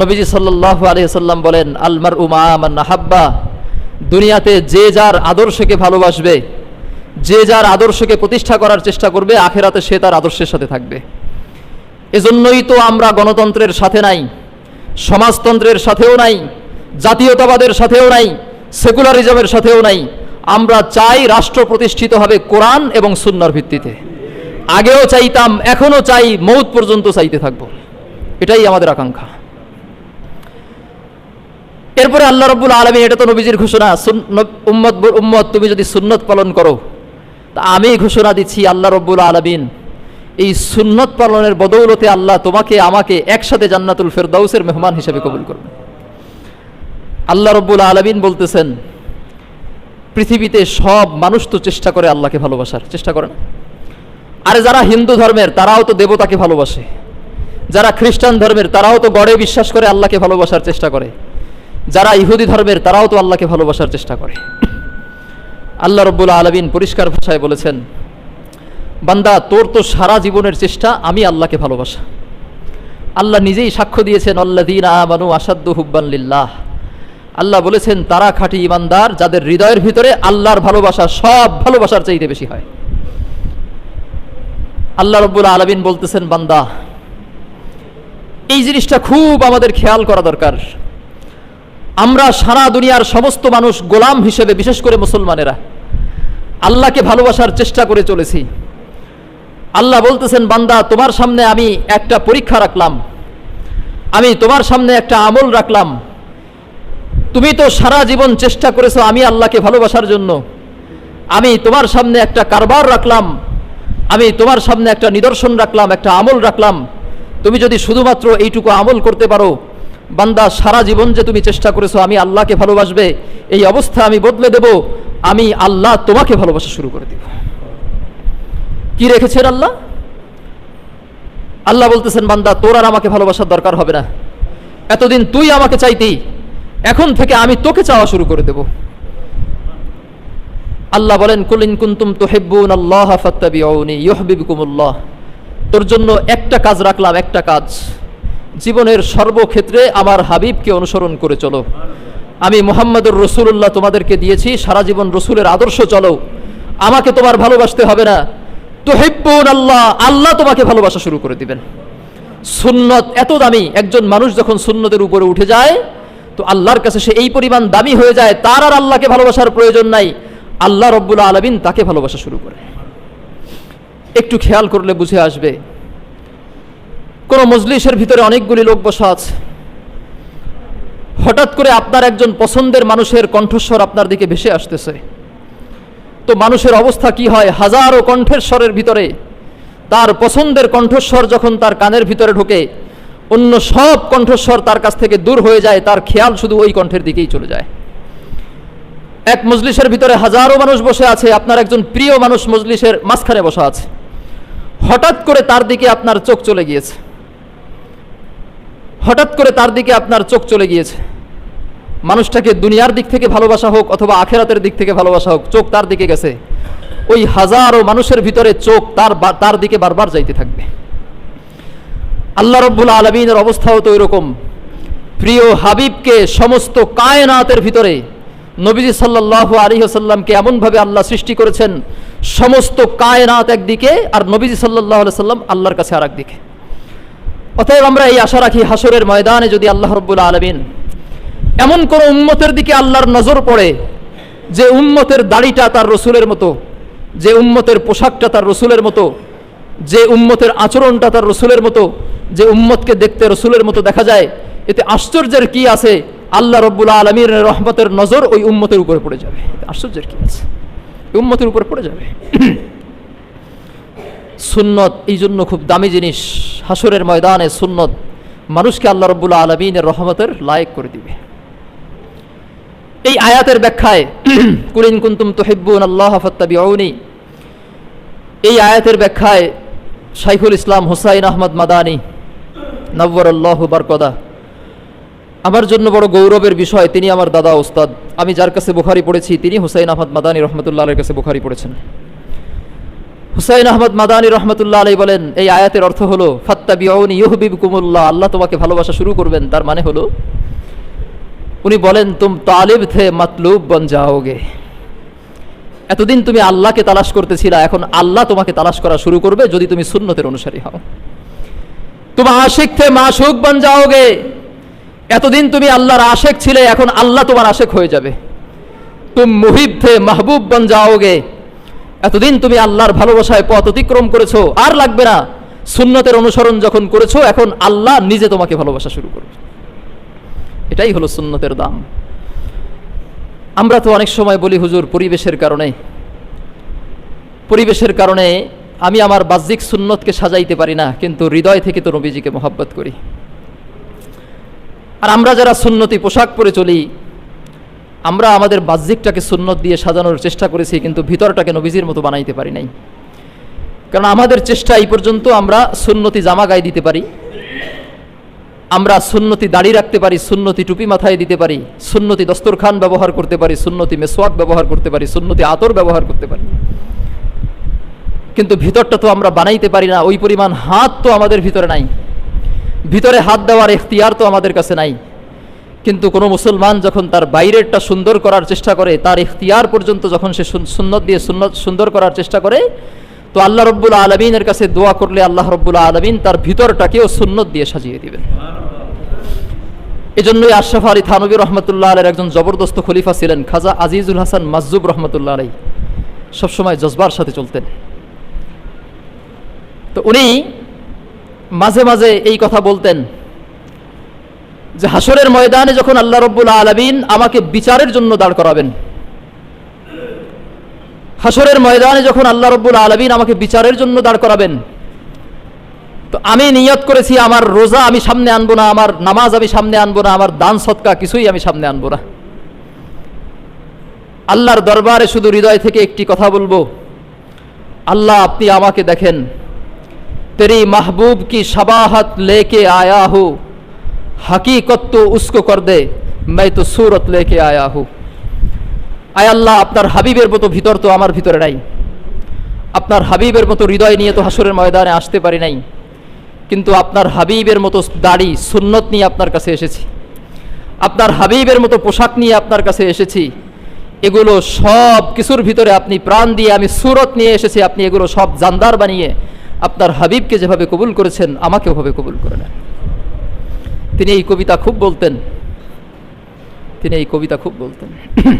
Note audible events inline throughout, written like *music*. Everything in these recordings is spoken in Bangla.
নবীজি সাল্লাহ আলহিহাল্লাম বলেন আলমার উমা নাহাব্বা দুনিয়াতে যে যার আদর্শকে ভালোবাসবে, যে যার আদর্শকে প্রতিষ্ঠা করার চেষ্টা করবে, আখেরাতে সে তার আদর্শের সাথে থাকবে। এজন্যই তো আমরা গণতন্ত্রের সাথে নাই, সমাজতন্ত্রের সাথেও নাই, জাতীয়তাবাদের সাথেও নাই, সেকুলারিজমের সাথেও নাই। আমরা চাই রাষ্ট্র প্রতিষ্ঠিত হবে কোরআন এবং সুন্নার ভিত্তিতে। আগেও চাইতাম, এখনও চাই, মৌত পর্যন্ত চাইতে থাকব। এটাই আমাদের আকাঙ্ক্ষা। এরপরে আল্লাহ রব্বুল আলমী এটা তো নবীজির ঘোষণা উম্মত উম্মত, তুমি যদি সুন্নত পালন করো, তা আমি ঘোষণা দিচ্ছি আল্লাহ রব্বুল আলমিন, এই সুন্নত পালনের বদৌলতে আল্লাহ তোমাকে, আমাকে একসাথে জান্নাতুল ফেরদাউসের মেহমান হিসেবে কবুল করবে। আল্লাহ রব্বুল আলমিন বলতেছেন, পৃথিবীতে সব মানুষ তো চেষ্টা করে আল্লাহকে ভালোবাসার, চেষ্টা করে না। আরে যারা হিন্দু ধর্মের, তারাও তো দেবতাকে ভালোবাসে। যারা খ্রিস্টান ধর্মের, তারাও তো গড়ে বিশ্বাস করে আল্লাহকে ভালোবাসার চেষ্টা করে। যারা ইহুদি ধর্মের, তারাও তো আল্লাহকে ভালোবাসার চেষ্টা করে। আল্লাহ রব্বুল আলমিন পরিষ্কার ভাষায় বলেছেন, বান্দা, তোর তো সারা জীবনের চেষ্টা আমি আল্লাহকে ভালোবাসা। আল্লাহ নিজেই সাক্ষ্য দিয়েছেন আল্লাদিন আমানু আসাদ্দু হুব্বান লিল্লাহ। আল্লাহ বলেছেন, তারা খাঁটি ইমানদার, যাদের হৃদয়ের ভিতরে আল্লাহর ভালোবাসা, সব ভালোবাসার চাইতে বেশি হয়। আল্লাহ রব্বুল আলমিন বলতেছেন, বান্দা, এই জিনিসটা খুব আমাদের খেয়াল করা দরকার। আমরা সারা দুনিয়ার সমস্ত মানুষ গোলাম হিসেবে, বিশেষ করে মুসলমানেরা, আল্লাহকে ভালোবাসার চেষ্টা করে চলেছি। আল্লাহ বলতেছেন, বান্দা, তোমার সামনে আমি একটা পরীক্ষা রাখলাম। আমি তোমার সামনে একটা আমল রাখলাম। তুমি তো সারা জীবন চেষ্টা করেছ আমি আল্লাহকে ভালোবাসার জন্য। আমি তোমার সামনে একটা কারবার রাখলাম। আমি তোমার সামনে একটা নিদর্শন রাখলাম, একটা আমল রাখলাম। তুমি যদি শুধুমাত্র এইটুকু আমল করতে পারো বান্দা, সারা জীবন যে তুমি চেষ্টা করেছ আমি আল্লাহকে ভালোবাসবে, এই অবস্থা আমি বদলে দেব, আমি আল্লাহ তোমাকে ভালোবাসা শুরু করে দেব। কি রেখেছেন আল্লাহ? আল্লাহ বলতেছেন, বান্দা, তোর আর আমাকে ভালোবাসার দরকার হবে না। এতদিন তুই আমাকে চাইতি এখন থেকে আমি তোকে চাওয়া শুরু করে দেব। আল্লাহ বলেন কুলিন কুন্তুম তুহিব্বুন আল্লাহ ফাত্তাবিউনি, ইউহবিবকুমুল্লাহ। তোর জন্য একটা কাজ রাখলাম, একটা কাজ। জীবনের সর্বক্ষেত্রে আমার হাবিবকে অনুসরণ করে চলো। আমি মোহাম্মদুর রসুল্লাহ তোমাদেরকে দিয়েছি, সারা জীবন রসুলের আদর্শ চলো। আমাকে তোমার ভালোবাসতে হবে না। তুহিব্বুন আল্লাহ আল্লাহ তোমাকে ভালোবাসা শুরু করে দিবেন। সুন্নত এত দামি, একজন মানুষ যখন সুন্নতের উপরে উঠে যায়, তো আল্লাহর কাছে সে এই পরিমাণ দামি হয়ে যায়, তার আর আল্লাহকে ভালোবাসার প্রয়োজন নাই। আল্লাহ রব্বুল আলমিন তাকে ভালোবাসা শুরু করে। একটু খেয়াল করলে বুঝে আসবে কোন মজলিসের ভিতরে অনেকগুলি লোক বসা আছে। হঠাৎ করে আপনার একজন পছন্দের মানুষের কণ্ঠস্বর আপনার দিকে ভেসে আসতেছে। তো মানুষের অবস্থা কি হয়? হাজারো কণ্ঠের স্বরের ভিতরে তার পছন্দের কণ্ঠস্বর যখন তার কানের ভিতরে ঢোকে, অন্য সব কণ্ঠস্বর তার কাছ থেকে দূর হয়ে যায়, তার খেয়াল শুধু ওই কণ্ঠের দিকেই চলে যায়। এক মজলিসের ভিতরে হাজারো মানুষ বসে আছে, আপনার একজন প্রিয় মানুষ মজলিসের মাঝখানে বসা আছে। হঠাৎ করে তার দিকে আপনার চোখ চলে গিয়েছে। হঠাৎ করে তার দিকে আপনার চোখ চলে গিয়েছে। মানুষটাকে দুনিয়ার দিক থেকে ভালোবাসা হোক অথবা আখেরাতের দিক থেকে ভালোবাসা হোক, চোখ তার দিকে গেছে। ওই হাজারো মানুষের ভিতরে চোখ তার তার দিকে বারবার যাইতে থাকবে। আল্লাহ রব্বুল আলমিনের অবস্থাও তো এরকম প্রিয় হাবিবকে সমস্ত কায়নাতের ভিতরে নবীজি সাল্লাহ আলী সাল্লামকে এমনভাবে আল্লাহ সৃষ্টি করেছেন, সমস্ত কায়নাত একদিকে আর নবীজি সাল্লাহ সাল্লাম আল্লাহর কাছে আর একদিকে অতএব আমরা এই আশা রাখি হাসরের ময়দানে যদি আল্লাহ রব্বুল আলমিন এমন কোন উম্মতের দিকে আল্লাহর নজর পড়ে, যে উম্মতের দাড়িটা তার রসুলের মতো, যে উম্মতের পোশাকটা তার রসুলের মতো, যে উম্মতের আচরণটা তার রসুলের মতো, যে উম্মতকে দেখতে রসুলের মতো দেখা যায়, এতে আশ্চর্যের কি আছে? আল্লাহ রব্বুল আলমীর রহমতের নজর ওই উম্মতের উপরে পড়ে যাবে। আশ্চর্যের কি আছে? উম্মতের উপরে পড়ে যাবে। *clears throat* সুন্নত এই জন্য খুব দামি জিনিস। হাসরের ময়দানে সুন্নত, মানুষকে আল্লাহ রব্বুল আলমিনের রহমতের লায়ক করে দিবে। এই আয়াতের ব্যাখ্যায় *clears throat* কুলিন কুন্তুম তোহিব্বুন আল্লাহ ফত্তাবিউনি, এই আয়াতের ব্যাখ্যায় শাইখুল ইসলাম হুসাইন আহমদ মাদানি নব্বর আল্লাহ বারকদা, আমার জন্য বড় গৌরবের বিষয় তিনি আমার দাদা, ওস্তাদ। আমি যার কাছে বুখারি পড়েছি, তিনি হুসাইন আহমদ মাদানি রহমতুল্লাহ কাছে বুখারি পড়েছেন। হুসাইন আহমদ মাদানী রহমতুল্লাহ আলী বলেন, এই আয়াতের অর্থ হলো ফাত্তা বিউন ইহবিব কুমুল্লাহ আল্লাহ তোমাকে ভালোবাসা শুরু করবেন। তার মানে হলো, উনি বলেন, তুম তালিব থে মাতলুব বন যাওগে। এতদিন তুমি আল্লাহকে তালাশ করতেছিলা, এখন আল্লাহ তোমাকে তালাশ করা শুরু করবে যদি তুমি সুন্নতের অনুসারী হও। তুমি আশেক থে মাসুক বন যাওগে। এতদিন তুমি আল্লাহর আশেক ছিলে, এখন আল্লাহ তোমার আশেক হয়ে যাবে। তুম মুহিব থে মাহবুব বন যাওগে। এতদিন তুমি আল্লাহর ভালোবাসায় পথ অতিক্রম করেছ, আর লাগবে না। সুন্নতের অনুসরণ যখন করেছ, এখন আল্লাহ নিজে তোমাকে ভালোবাসা শুরু করবে। এটাই হলো সুন্নতের দাম। আমরা তো অনেক সময় বলি, হুজুর, পরিবেশের কারণে। পরিবেশের কারণে আমি আমার বাহ্যিক সুন্নতকে সাজাইতে পারি না, কিন্তু হৃদয় থেকে তো নবীজিকে মোহাব্বত করি। আর আমরা যারা সুন্নতি পোশাক পরে চলি আমরা আমাদের বাহ্যিকটাকে সুন্নত দিয়ে সাজানোর চেষ্টা করেছি, কিন্তু ভিতরটাকে নবীজির মতো বানাইতে পারি নাই। কারণ আমাদের চেষ্টা এই পর্যন্ত আমরা সুন্নতি জামা গায়ে দিতে পারি, আমরা সুন্নতি দাড়ি রাখতে পারি, সুন্নতি টুপি মাথায় দিতে পারি, সুন্নতি দস্তরখান ব্যবহার করতে পারি, সুন্নতি মেসোয়াক ব্যবহার করতে পারি, সুন্নতি আতর ব্যবহার করতে পারি। কিন্তু ভিতরটা তো আমরা বানাইতে পারি না, ওই পরিমাণ হাত তো আমাদের ভিতরে নাই। ভিতরে হাত দেওয়ার এখতিয়ার তো আমাদের কাছে নাই। কিন্তু কোনো মুসলমান যখন তার বাইরেরটা সুন্দর করার চেষ্টা করে, তার ইখতিয়ার পর্যন্ত যখন সে সুন্নত দিয়ে সুন্নত সুন্দর করার চেষ্টা করে, তো আল্লাহ রব্বুল আলমিনের কাছে দোয়া করলে আল্লাহ রব্বুল আলমিন তার ভিতরটাকেও সুন্নত দিয়ে সাজিয়ে দিবেন। এজন্যই আশরাফ আলী থানবী রহমতুল্লাহ আলের একজন জবরদস্ত খলিফা ছিলেন, খাজা আজিজুল হাসান মাজুব রহমতুল্লাহ আলাই সবসময় জজবার সাথে চলতেন। তো উনি মাঝে মাঝে এই কথা বলতেন যে হাসরের ময়দানে যখন আল্লাহ রব্বুল আলমিন আমাকে বিচারের জন্য দাঁড় করাবেন হাসরের ময়দানে যখন আল্লাহ রব্বুল আলমিন আমাকে বিচারের জন্য দাঁড় করাবেন, তো আমি নিয়ত করেছি আমার রোজা আমি সামনে আনব না, আমার নামাজ আমি সামনে আনব না, আমার দান সৎকা কিছুই আমি সামনে আনব না। আল্লাহর দরবারে শুধু হৃদয় থেকে একটি কথা বলব, আল্লাহ আপনি আমাকে দেখেন, তেরি মাহবুব কি সবাহত লেকে আয়া হু हकीकत तो उसको कर दे मैं तो सूरत लेके आया हूँ আয় আল্লাহ আপনার হাবিবের মতো ভিতর তো আমার ভিতরে নাই আপনার হাবিবের মতো হৃদয় নিয়ে তো হাসরের ময়দানে আসতে পারি নাই কিন্তু আপনার হাবিবের মতো দাড়ি সুন্নত নিয়ে আপনার কাছে এসেছি আপনার হাবিবের মতো পোশাক নিয়ে আপনার কাছে এসেছি এগুলো সব কিছুর ভিতরে আপনি প্রাণ দিয়ে আমি সুরত নিয়ে এসেছি আপনি এগুলো সব জানদার বানিয়ে আপনার হাবিবকে যেভাবে কবুল করেছেন আমাকে ওভাবে কবুল করে নেন তিনি এই কবিতা খুব বলতেন। তিনি এই কবিতা খুব বলতেন। *clears throat*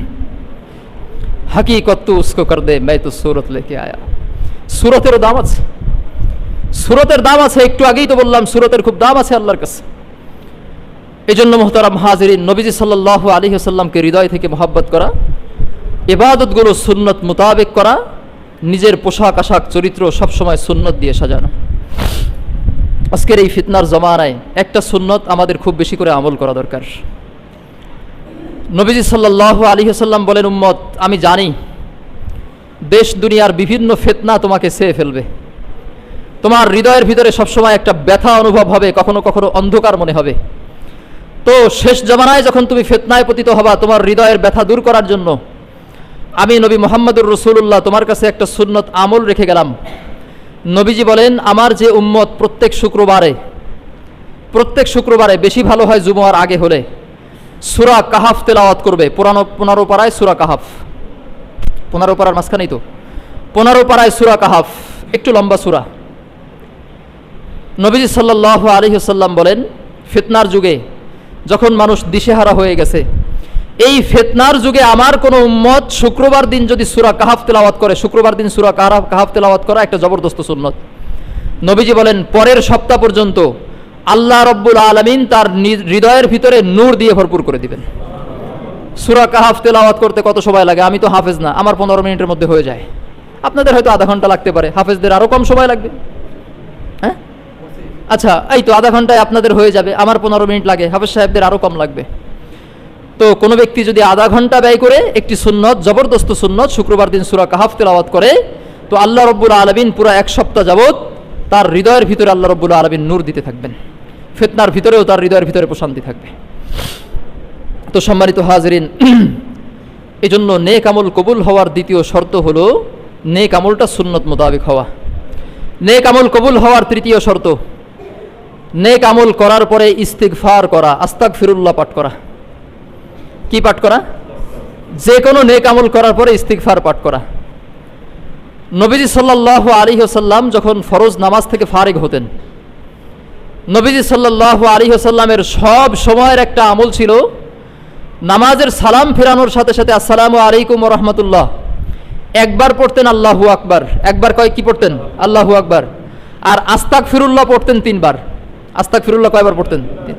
হাকিকত তো উসকো কর দে मैं তো সুরত লেকে আয়া। সুরতেরও দাম আছে। সুরতের দাম আছে, একটু আগেই তো বললাম, সুরতের খুব দাম আছে আল্লাহর কাছে। এই জন্য মোহতারাম হাজিরিন, নবীজি সাল্লাহ আলী সাল্লামকে হৃদয় থেকে মোহাব্বত করা এবাদতগুলো সুন্নত মোতাবেক করা, নিজের পোশাক আশাক, চরিত্র সবসময় সুন্নত দিয়ে সাজানো। আজকের এই ফিতনার জমানায় একটা সুন্নত আমাদের খুব বেশি করে আমল করা দরকার। নবীজি সাল্লাহ আলী সাল্লাম বলেন, উম্মত, আমি জানি দেশ দুনিয়ার বিভিন্ন ফেতনা তোমাকে চেয়ে ফেলবে। তোমার হৃদয়ের ভিতরে সবসময় একটা ব্যথা অনুভব হবে, কখনো কখনো অন্ধকার মনে হবে। তো শেষ জমানায় যখন তুমি ফেতনায় পতিত হবা, তোমার হৃদয়ের ব্যথা দূর করার জন্য আমি নবী মোহাম্মদুর রসুল্লাহ তোমার কাছে একটা সুন্নত আমল রেখে গেলাম। নবীজি বলেন, আমার যে উম্মত প্রত্যেক শুক্রবারে প্রত্যেক শুক্রবারে বেশি ভালো হয় জুমার আগে হলে। সুরা কাহাফ তেলাওয়াত করবে। পুরানো পনেরো পাড়ায় সুরা কাহাফ। পনেরো পাড়ার মাঝখানেই তো। পনেরো পাড়ায় সুরা কাহাফ। একটু লম্বা সুরা। নবীজি সাল্লাহ আলহিসাল্লাম বলেন, ফিতনার যুগে যখন মানুষ দিশেহারা হয়ে গেছে এই ফেতনার যুগে আমার কোনো উম্মত শুক্রবার দিন যদি সুরা কাহাফ তেলাওয়াত করে, শুক্রবার দিন সুরা কাহাফ কাহাফ তেলাওয়াত করা একটা জবরদস্ত সুন্নত। নবীজি বলেন, পরের সপ্তাহ পর্যন্ত আল্লাহ রব্বুল আলমিন তার হৃদয়ের ভিতরে নূর দিয়ে ভরপুর করে দিবেন। সুরা কাহাফ তেলাওয়াত করতে কত সময় লাগে? আমি তো হাফেজ না, আমার পনেরো মিনিটের মধ্যে হয়ে যায়। আপনাদের হয়তো আধা ঘণ্টা লাগতে পারে, হাফেজদের আরও কম সময় লাগবে। হ্যাঁ? আচ্ছা এই তো আধা ঘন্টায় আপনাদের হয়ে যাবে, আমার পনেরো মিনিট লাগে, হাফেজ সাহেবদের আরও কম লাগবে। তো কোনো ব্যক্তি যদি আধা ঘণ্টা ব্যয় করে একটি সুন্নত, জবরদস্ত সুন্নত শুক্রবার দিন সুরা কাহাফ তেলাওয়াত করে, তো আল্লাহ রব্বুল আলমিন পুরো এক সপ্তাহ যাবৎ তার হৃদয়ের ভিতরে আল্লাহ রব্বুল আলমিন নূর দিতে থাকবেন। ফেতনার ভিতরেও তার হৃদয়ের ভিতরে প্রশান্তি থাকবে। তো সম্মানিত হাজরিন, *clears throat* এজন্য নেক আমল কবুল হওয়ার দ্বিতীয় শর্ত হলো নেক আমলটা সুন্নত মোতাবেক হওয়া। নেক আমল কবুল হওয়ার তৃতীয় শর্ত, নেক আমল করার পরে ইস্তিগফার করা আস্তাক ফিরুল্লাহ পাঠ করা। কি পাঠ করা? যে কোনো নেক আমল করার পরে ইস্তিগফার পাঠ করা। নবীজি সাল্লাহ আলী যখন ফরজ নামাজ থেকে ফারেক হতেন, নবীজি সাল্লাহ আলী সব সময়ের একটা আমল ছিল নামাজের সালাম ফেরানোর সাথে সাথে আসসালামু আলাইকুম রহমতুল্লাহ। একবার পড়তেন আল্লাহু আকবার। একবার কয় কি পড়তেন? আল্লাহু আকবার। আর আস্তাক ফিরুল্লাহ পড়তেন তিনবার। আস্তাক ফিরুল্লাহ কয়বার পড়তেন? তিন।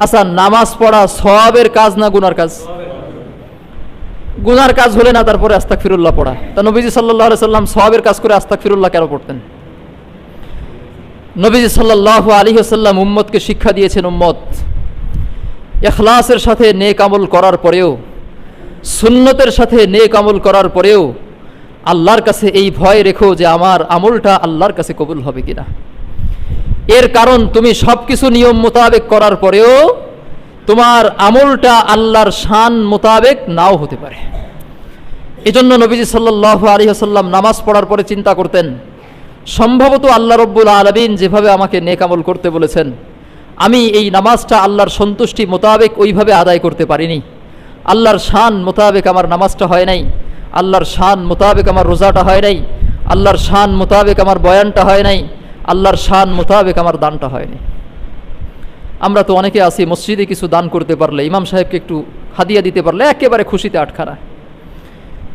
আচ্ছা নামাজ পড়া সবের কাজ না গুনার কাজ? গুনার কাজ হলে না তারপরে আস্তাক ফিরুল্লাহ পড়া। তা নবীজি সাল্লাহ সাল্লাম সবের কাজ করে আস্তাক ফিরুল্লাহ কেন পড়তেন? নবীজি সাল্লাহ আলী হাসাল্লাম উম্মতকে শিক্ষা দিয়েছেন, উম্মত এখলাসের সাথে নেক আমল করার পরেও, সুন্নতের সাথে নেক আমল করার পরেও, আল্লাহর কাছে এই ভয় রেখো যে আমার আমলটা আল্লাহর কাছে কবুল হবে কিনা। এর কারণ তুমি সব কিছু নিয়ম মোতাবেক করার পরেও তোমার আমলটা আল্লাহর শান মোতাবেক নাও হতে পারে। এজন্য নবীজি সাল্লাহ আলী আসাল্লাম নামাজ পড়ার পরে চিন্তা করতেন, সম্ভবত আল্লাহ রব্বুল আলমিন যেভাবে আমাকে নেকামল করতে বলেছেন, আমি এই নামাজটা আল্লাহর সন্তুষ্টি মোতাবেক ওইভাবে আদায় করতে পারিনি। আল্লাহর শান মোতাবেক আমার নামাজটা হয় নাই, আল্লাহর শান মোতাবেক আমার রোজাটা হয় নাই, আল্লাহর শান মোতাবেক আমার বয়ানটা হয় নাই আল্লাহর শান মোতাবেক আমার দানটা হয়নি। আমরা তো অনেকে আছি, মসজিদে কিছু দান করতে পারলে, ইমাম সাহেবকে একটু হাদিয়া দিতে পারলে একেবারে খুশিতে আটখানা।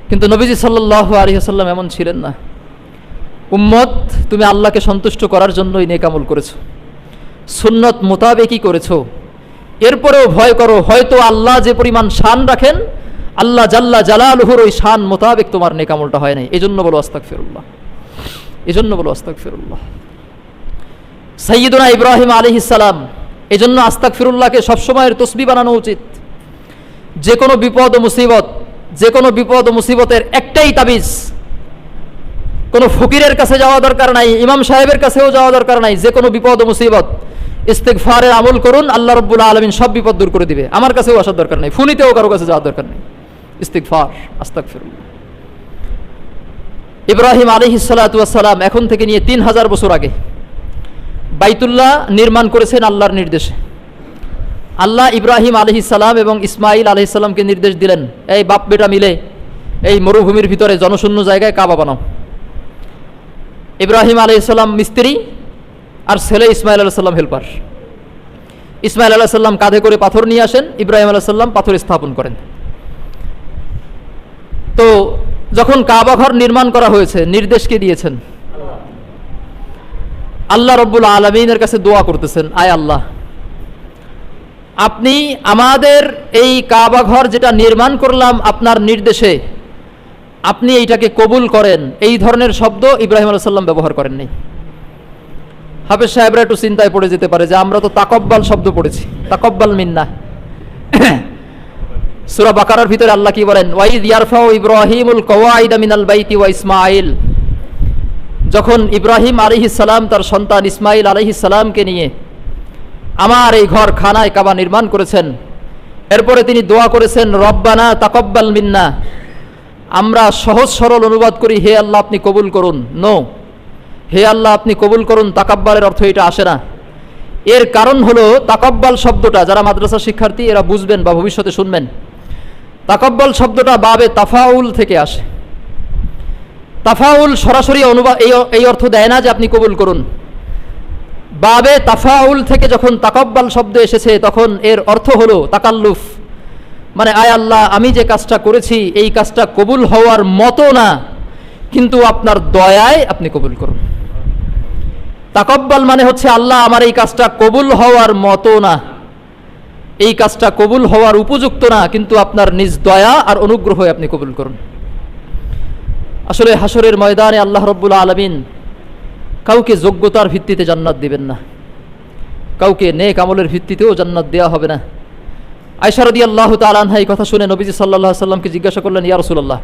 কিন্তু নবীজি সাল্লাহ আলী আসাল্লাম এমন ছিলেন না। উম্মত, তুমি আল্লাহকে সন্তুষ্ট করার জন্যই নেকামল করেছ। সুন্নত মোতাবেকই করেছ। এরপরেও ভয় করো, হয়তো আল্লাহ যে পরিমাণ শান রাখেন, আল্লাহ জাল্লা জালালহুর ওই শান মোতাবেক তোমার নেকামলটা হয় নাই। এজন্য বলো আস্তাক ফেরুল্লাহ এজন্য বলো আস্তাক ফিরুল্লাহ সৈয়দুনা ইব্রাহিম আলী ইসালাম এজন্য আস্তাক ফিরুল্লাহকে সবসময়ের তসবি বানানো উচিত। যে কোনো বিপদ ও মুসিবত, যে কোনো বিপদ ও মুসিবতের একটাই তাবিজ। কোনো ফকিরের কাছে যাওয়া দরকার নাই, ইমাম সাহেবের কাছেও যাওয়া দরকার নাই, যে কোনো বিপদ ও মুসিবত। ইস্তেকফারের আমল করুন, আল্লাহ রব্বুল আলমিন সব বিপদ দূর করে দিবে। আমার কাছেও আসার দরকার নেই, ফোনিতেও কারও কাছে যাওয়ার দরকার নেই। ইস্তেকফার আস্তাক ফিরুল্লাহ ইব্রাহিম আলী সালাম এখন থেকে নিয়ে তিন হাজার বছর আগে বাইতুল্লাহ নির্মাণ করেছেন আল্লাহর নির্দেশে। আল্লাহ ইব্রাহিম আলহি সালাম এবং ইসমাইল আলহি সাল্লামকে নির্দেশ দিলেন, এই বাপ বেটা মিলে এই মরুভূমির ভিতরে জনশূন্য জায়গায় কাবা বানাও। ইব্রাহিম আলহি সাল্লাম মিস্ত্রি আর ছেলে ইসমাইল আলাহ সাল্লাম হেল্পার। ইসমাইল আলাহ সাল্লাম কাঁধে করে পাথর নিয়ে আসেন, ইব্রাহিম আলাহ সাল্লাম পাথর স্থাপন করেন। তো যখন কাবা ঘর নির্মাণ করা হয়েছে নির্দেশকে দিয়েছেন? আল্লাহ রব্বুল আলমিনের কাছে দোয়া করতেছেন, আয় আল্লাহ, আপনি আমাদের এই কাবা ঘর যেটা নির্মাণ করলাম আপনার নির্দেশে, আপনি এইটাকে কবুল করেন। এই ধরনের শব্দ ইব্রাহিম আলাহ সাল্লাম ব্যবহার করেননি হাফেজ সাহেবরা একটু চিন্তায় পড়ে যেতে পারে যে আমরা তো তাকব্বাল শব্দ পড়েছি, তাকব্বাল মিন্না। সুরা বাকারার ভিতরে আল্লাহ কি বলেন, ওয়াইদ ইয়ারফাউ ইব্রাহিমুল কওয়াইদা মিনাল বাইতি ওয়া ইসমাইল যখন ইব্রাহিম আলাইহিস সালাম তার সন্তান ইসমাইল আলাইহিস সালামকে নিয়ে আমার এই ঘর খানায় কাবা নির্মাণ করেছেন, এরপরে তিনি দোয়া করেছেন, রব্বানা তাকব্বাল মিন্না। আমরা সহজ সরল অনুবাদ করি, হে আল্লাহ, আপনি কবুল করুন। নো হে আল্লাহ, আপনি কবুল করুন। তাকাব্বালের অর্থ এটা আসে না। এর কারণ হলো, তাকব্বাল শব্দটা, যারা মাদ্রাসা শিক্ষার্থী, এরা বুঝবেন বা ভবিষ্যতে শুনবেন। তাকব্বাল শব্দটা বাবে তাফাউল থেকে আসে। তাফাউল সরাসরি অনুবাদ এই এই অর্থ দেয় না যে আপনি কবুল করুন। বাবে তাফাউল থেকে যখন তাকব্বাল শব্দ এসেছে, তখন এর অর্থ হলো তাকাল্লুফ। মানে আয় আল্লাহ, আমি যে কাজটা করেছি, এই কাজটা কবুল হওয়ার মতো না, কিন্তু আপনার দয়ায় আপনি কবুল করুন। তাকব্বাল মানে হচ্ছে, আল্লাহ আমার এই কাজটা কবুল হওয়ার মতো না। এই কাজটা কবুল হওয়ার উপযুক্ত না, কিন্তু আপনার নিজ দয়া আর অনুগ্রহে আপনি কবুল করুন। আসলে হাসরের ময়দানে আল্লাহ রব্বুল আলমিন কাউকে যোগ্যতার ভিত্তিতে জান্নাত দিবেন না। কাউকে নেক আমলের ভিত্তিতেও জান্নাত দেওয়া হবে না। আয়সারদি আল্লাহ তালানহা এই কথা শুনে নবীজি সাল্লাহ সাল্লামকে জিজ্ঞাসা করলেন, ইয়া রসুল্লাহ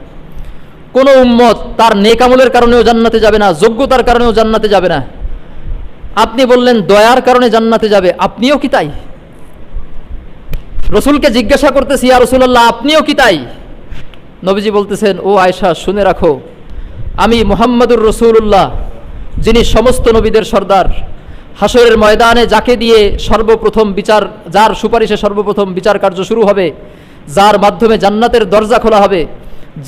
কোনো উম্মত তার নেক আমলের কারণেও জান্নাতে যাবে না, যোগ্যতার কারণেও জান্নাতে যাবে না? আপনি বললেন, দয়ার কারণে জান্নাতে যাবে, আপনিও কি তাই? রসুলকে জিজ্ঞাসা করতেছি, ইয়া রসুল্লাহ আপনিও কি তাই? নবীজি বলতেছেন, ও আয়সা শুনে রাখো, আমি মোহাম্মদুর রসুল্লাহ যিনি সমস্ত নবীদের সর্দার। হাসরের ময়দানে যাকে দিয়ে সর্বপ্রথম বিচার, যার সুপারিশে সর্বপ্রথম বিচার কার্য শুরু হবে, যার মাধ্যমে জান্নাতের দরজা খোলা হবে,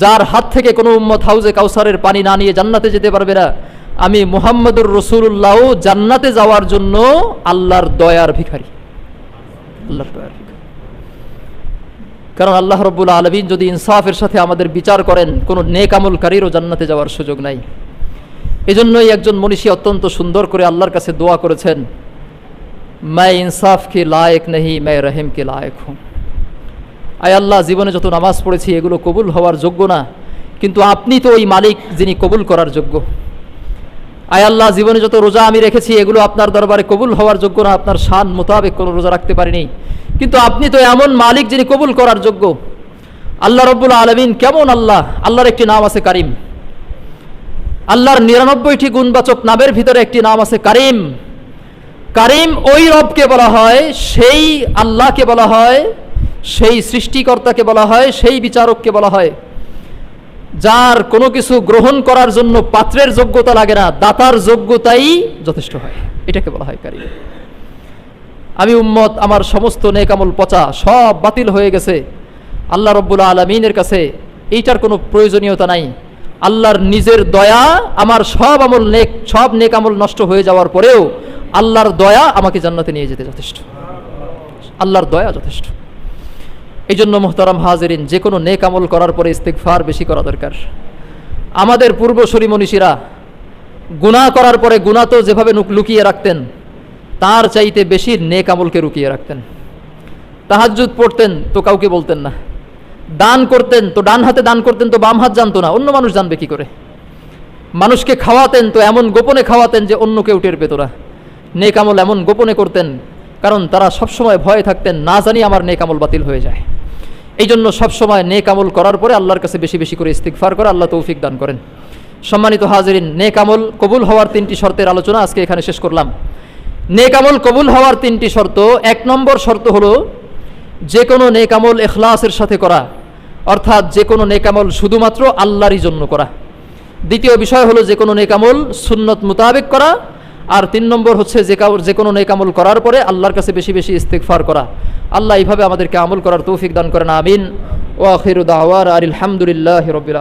যার হাত থেকে কোনো উম্মত হাউজে কাউসারের পানি না নিয়ে জান্নাতে যেতে পারবে না, আমি মোহাম্মদুর রসুল্লাহ জান্নাতে যাওয়ার জন্য আল্লাহর দয়ার ভিখারি। আল্লাহর দয়ার কারণ আল্লাহ রব্বুল আলমিন যদি ইনসাফের সাথে আমাদের বিচার করেন, কোনো নেক আমলকারীরও জান্নাতে যাওয়ার সুযোগ নাই। এজন্যই একজন মনীষী অত্যন্ত সুন্দর করে আল্লাহর কাছে দোয়া করেছেন मैं ইনসাফ কে লায়ক নেহি मैं রহিম কে লায়ক হুম। আয় আল্লাহ, জীবনে যত নামাজ পড়েছি, এগুলো কবুল হওয়ার যোগ্য না, কিন্তু আপনি তো ওই মালিক যিনি কবুল করার যোগ্য। আয় আল্লাহ, জীবনে যত রোজা আমি রেখেছি, এগুলো আপনার দরবারে কবুল হওয়ার যোগ্য না, আপনার শান মোতাবেক কোনো রোজা রাখতে পারিনি। কিন্তু আপনি তো এমন মালিক যিনি কবুল করার যোগ্য। আল্লাহ রব্বুল আলমিন কেমন আল্লাহ? আল্লাহর একটি নাম আছে কারিম। আল্লাহর নিরানব্বইটি গুণবাচক নামের ভিতরে একটি নাম আছে কারিম। কারিম ওই রবকে বলা হয়, সেই আল্লাহকে বলা হয়, সেই সৃষ্টিকর্তাকে বলা হয়, সেই বিচারককে বলা হয়। যার কোনো কিছু গ্রহণ করার জন্য পাত্রের যোগ্যতা লাগে না, দাতার যোগ্যতাই যথেষ্ট হয়। এটাকে বলা হয় কারিম আমি উম্মত, আমার সমস্ত নেকামল পচা সব বাতিল হয়ে গেছে। আল্লাহ রব্বুল আলমিনের কাছে এইটার কোনো প্রয়োজনীয়তা নাই। আল্লাহর নিজের দয়া, আমার সব আমল নেক, সব নেক আমল নষ্ট হয়ে যাওয়ার পরেও আল্লাহর দয়া আমাকে জান্নাতে নিয়ে যেতে যথেষ্ট। আল্লাহর দয়া যথেষ্ট। এই জন্য মোহতারাম হাজরিন, যে কোনো নেক আমল করার পরে ইস্তেকফার বেশি করা দরকার। আমাদের পূর্বসরী মনীষীরা গুনাহ করার পরে গুনাহ তো যেভাবে লুকিয়ে রাখতেন, তার চাইতে বেশি নেক আমলকে লুকিয়ে রাখতেন। তাহাজ্জুদ পড়তেন তো কাউকে বলতেন না। দান করতেন তো ডান হাতে দান করতেন তো বাম হাত জানতো না, অন্য মানুষ জানবে কি করে? মানুষকে খাওয়াতেন তো এমন গোপনে খাওয়াতেন যে অন্য কেউ টের পেত না। নেক আমল এমন গোপনে করতেন কারণ তারা সবসময় ভয়ে থাকতেন, না জানি আমার নেক আমল বাতিল হয়ে যায়। এই জন্য সবসময় নেক আমল করার পরে আল্লাহর কাছে বেশি বেশি করে ইস্তিকফার করে আল্লাহ তৌফিক দান করেন। সম্মানিত হাজিরিন, নেক আমল কবুল হওয়ার তিনটি শর্তের আলোচনা আজকে এখানে শেষ করলাম। নেক আমল কবুল হওয়ার তিনটি শর্ত, এক নম্বর শর্ত হলো যে কোনো নেক আমল এখলাসের সাথে করা, অর্থাৎ যে কোনো নেক আমল শুধুমাত্র আল্লাহরই জন্য করা। দ্বিতীয় বিষয় হলো যে কোনো নেকামল সুন্নত মোতাবেক করা আর তিন নম্বর হচ্ছে যে যে কোনো নেক আমল করার পরে আল্লাহর কাছে বেশি বেশি ইস্তেকফার করা। আল্লাহ এইভাবে আমাদেরকে আমল করার তৌফিক দান করেন, আমিন। ও আখির দাওয়ার আর আলহামদুলিল্লাহ রবিল